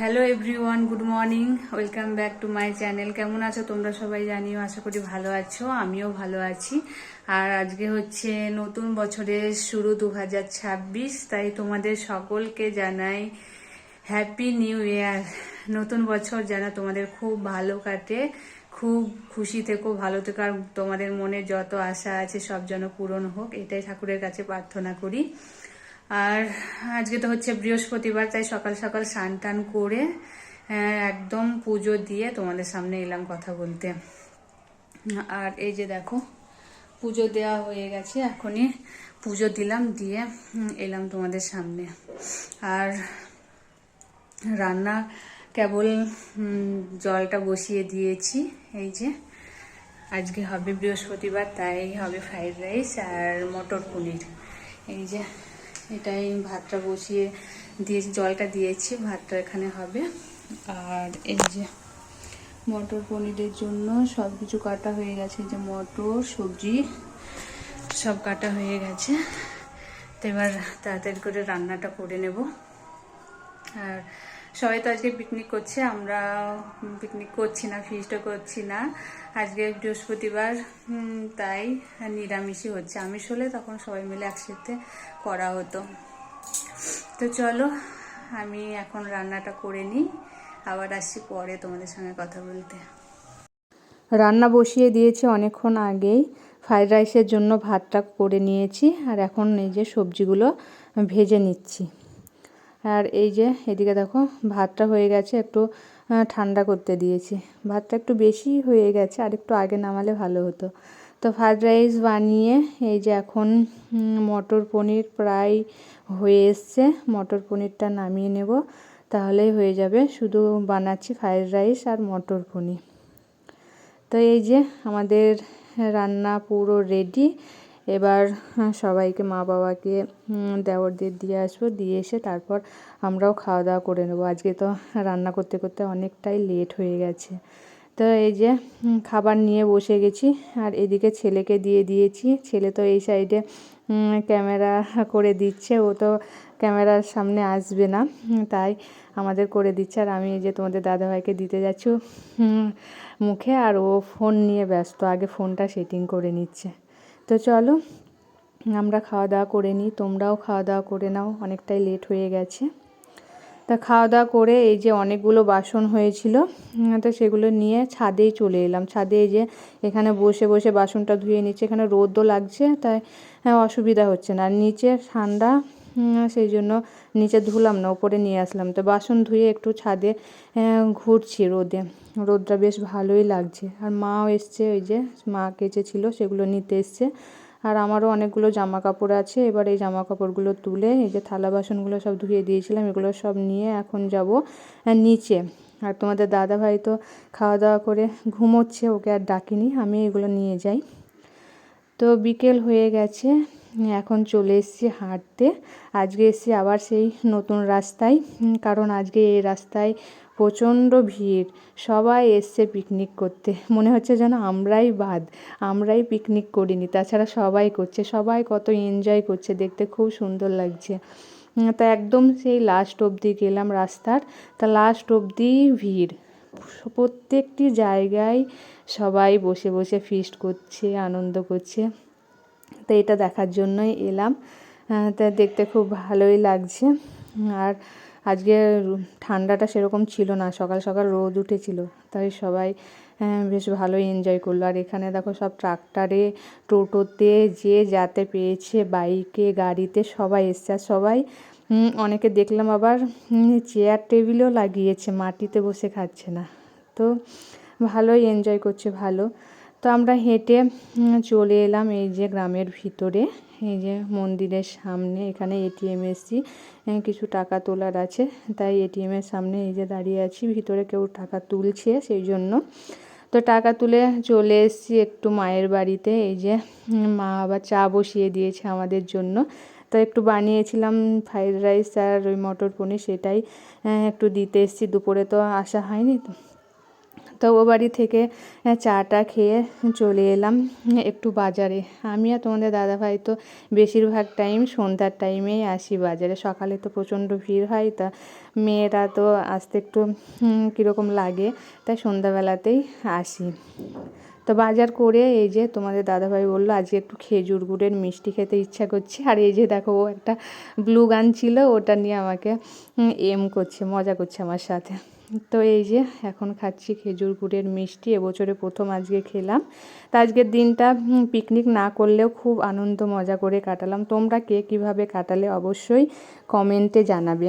Hello everyone, good morning. Welcome back to my channel. কেমন আছো তোমরা সবাই জানিও, আশা করি ভালো আছো, আমিও ভালো আছি। আর আজকে হচ্ছে নতুন বছরের শুরু দু হাজার ছাব্বিশ, তাই তোমাদের সকলকে জানাই হ্যাপি নিউ ইয়ার। নতুন বছর যেন তোমাদের খুব ভালো কাটে, খুব খুশি থেকো, ভালো থেকো, আর তোমাদের মনে যত আশা আছে সব যেন পূরণ হোক, এটাই ঠাকুরের কাছে প্রার্থনা করি। আর আজকে তো হচ্ছে বৃহস্পতিবার, তাই সকাল সকাল স্নান টান করে একদম পুজো দিয়ে তোমাদের সামনে এলাম কথা বলতে। আর এই যে দেখো, পুজো দেওয়া হয়ে গেছে, এখনই পুজো দিলাম, দিয়ে এলাম তোমাদের সামনে। আর রান্না কেবল জলটা বসিয়ে দিয়েছি, এই যে। আজকে হবে বৃহস্পতিবার, তাই হবে ফ্রাইড রাইস আর মটর পনির, এই যে। এটাই ভাতটা বসিয়ে দিয়েছি, জলটা দিয়েছি, ভাতটা এখানে হবে। আর এই যে মটর পনিরের জন্য সব কিছু কাটা হয়ে গেছে যে মটর, সবজি সব কাটা হয়ে গেছে। তো এবার তাড়াতাড়ি করে রান্নাটা করে নেব। আর সবাই তো আজকে পিকনিক করছে, আমরা পিকনিক করছি না ফিস্টও করছি না। আজকে বৃহস্পতিবার তাই নিরামিষই হচ্ছে। আমিষ হলে তখন সবাই মিলে একসাথে করা হতো। তো চলো, আমি এখন রান্নাটা করে নিই। আবার আসছি পরে তোমাদের সঙ্গে কথা বলতে। রান্না বসিয়ে দিয়েছি অনেকক্ষণ আগেই। ফ্রাইড রাইসের জন্য ভাতটা করে নিয়েছি, আর এখন এই যে সবজিগুলো ভেজে নিচ্ছি। আর এই যে, এদিকে দেখো, ভাতটা হয়ে গেছে, একটু ঠান্ডা করতে দিয়েছি। ভাতটা একটু বেশি হয়ে গেছে, আর একটু আগে নামালে ভালো হতো। তো ফ্রাইড রাইস বানিয়ে, এই যে এখন মটর পনির প্রায় হয়ে এসছে, মটর পনিরটা নামিয়ে নেব। তাহলেই হয়ে যাবে, শুধু বানাচ্ছি ফ্রাইড রাইস আর মটর পনির। তো এই যে, আমাদের রান্না পুরো রেডি। এবার সবাইকে, মা বাবাকে দেওরদের দিয়ে আসব, দিয়ে এসে তারপর আমরাও খাওয়া দাওয়া করে নেব। আজকে তো রান্না করতে করতে অনেকটাই লেট হয়ে গেছে। তো এই যে খাবার নিয়ে বসে গেছি, আর এদিকে ছেলেকে দিয়ে দিয়েছি। ছেলে তো এই সাইডে ক্যামেরা করে দিচ্ছে, ও তো ক্যামেরার সামনে আসবে না তাই আমাদের করে দিচ্ছে। আর আমি এই যে তোমাদের দাদাভাইকে দিতে যাচ্ছি মুখে, আর ও ফোন নিয়ে ব্যস্ত, আগে ফোনটা সেটিং করে নিচ্ছে। তো চলো আমরা খাওয়া দাওয়া করে নিই। তোমরাও খাওয়া দাওয়া করে নাও অনেকটাই লেট হয়ে গেছে। তা খাওয়া দাওয়া করে এই যে অনেকগুলো বাসন হয়েছিল তো সেগুলো নিয়ে ছাদেই চলে এলাম। ছাদে এই যে এখানে বসে বসে বাসনটা ধুয়ে নিচ্ছে। এখানে রোদও লাগছে তাই হ্যাঁ, অসুবিধা হচ্ছে না। আর নিচে ঠান্ডা সেই জন্য নিচে ধুলাম না ওপরে নিয়ে আসলাম। তো বাসন ধুয়ে একটু ছাদে ঘুরছি রোদে। রোদটা বেশ ভালোই লাগছে। আর মাও এসছে, ওই যে মা কেচেছিল সেগুলো নিতে এসছে। আর আমারও অনেকগুলো জামা কাপড় আছে। এবার এই জামা কাপড়গুলো তুলে, এই যে থালা বাসনগুলো সব ধুয়ে দিয়েছিলাম, এগুলো সব নিয়ে এখন যাব নিচে। আর তোমাদের দাদা ভাই তো খাওয়া দাওয়া করে ঘুমোচ্ছে, ওকে আর ডাকিনি, আমি এগুলো নিয়ে যাই। তো বিকেল হয়ে গেছে। এখন চলে এসেছি হাঁটতে। আজকে এসেছি আবার সেই নতুন রাস্তায় কারণ আজকে এই রাস্তায় প্রচণ্ড ভিড়। সবাই এসছে পিকনিক করতে। মনে হচ্ছে যেন আমরাই বাদ, আমরাই পিকনিক করিনি। তাছাড়া সবাই করছে, সবাই কত এনজয় করছে, দেখতে খুব সুন্দর লাগছে। তা একদম সেই লাস্ট অবধি গেলাম রাস্তার। তা লাস্ট অবধি ভিড়। প্রত্যেকটি জায়গায় সবাই বসে বসে ফিস্ট করছে, আনন্দ করছে। তো এটা দেখার জন্যই এলাম। তা দেখতে খুব ভালোই লাগছে। আর আজকে ঠান্ডাটা সেরকম ছিল না, সকাল সকাল রোদ উঠেছিল, তাই সবাই বেশ ভালোই এনজয় করল। আর এখানে দেখো সব ট্রাক্টারে, টোটোতে যে যাতে পেয়েছে, বাইকে, গাড়িতে সবাই এসছে। আর সবাই অনেকে দেখলাম আবার চেয়ার টেবিলও লাগিয়েছে, মাটিতে বসে খাচ্ছে না। তো ভালোই এনজয় করছে, ভালো। তো আমরা হেঁটে চলে এলাম এই যে গ্রামের ভিতরে। এই যে মন্দিরের সামনে, এখানে এটিএম এসছি। কিছু টাকা তোলার আছে। তাই এটিএমের সামনে এই যে দাঁড়িয়ে আছি। ভিতরে কেউ টাকা তুলছে সেই জন্য। তো টাকা তুলে চলে এসেছি একটু মায়ের বাড়িতে। এই যে মা আবার চা বসিয়ে দিয়েছে আমাদের জন্য। তো একটু বানিয়েছিলাম ফ্রাইড রাইস আর ওই মটর পনির সেটাই একটু দিতে এসেছি। দুপুরে তো আসা হয়নি। তো ও বাড়ি থেকে চাটা খেয়ে চলে এলাম একটু বাজারে। আমি আর তোমাদের দাদাভাই তো বেশিরভাগ টাইম সন্ধ্যার টাইমেই আসি বাজারে। সকালে তো প্রচণ্ড ভিড় হয়, তা মেয়েরা তো আসতে একটু কীরকম লাগে, তাই সন্ধ্যাবেলাতেই আসি। তো বাজার করে এই যে তোমাদের দাদাভাই বলল, আজকে একটু খেজুর গুড়ের মিষ্টি খেতে ইচ্ছা করছে। আর এই যে দেখো, ও একটা ব্লু গান ছিল, ওটা নিয়ে আমাকে এম করছে, মজা করছে আমার সাথে। তো এই যে এখন খাচ্ছি খেজুর গুড়ের মিষ্টি, এবছরে প্রথম আজকে খেলাম। তো আজকের দিনটা পিকনিক না করলেও খুব আনন্দ মজা করে কাটালাম। তোমরা কে কীভাবে কাটালে অবশ্যই কমেন্টে জানাবে।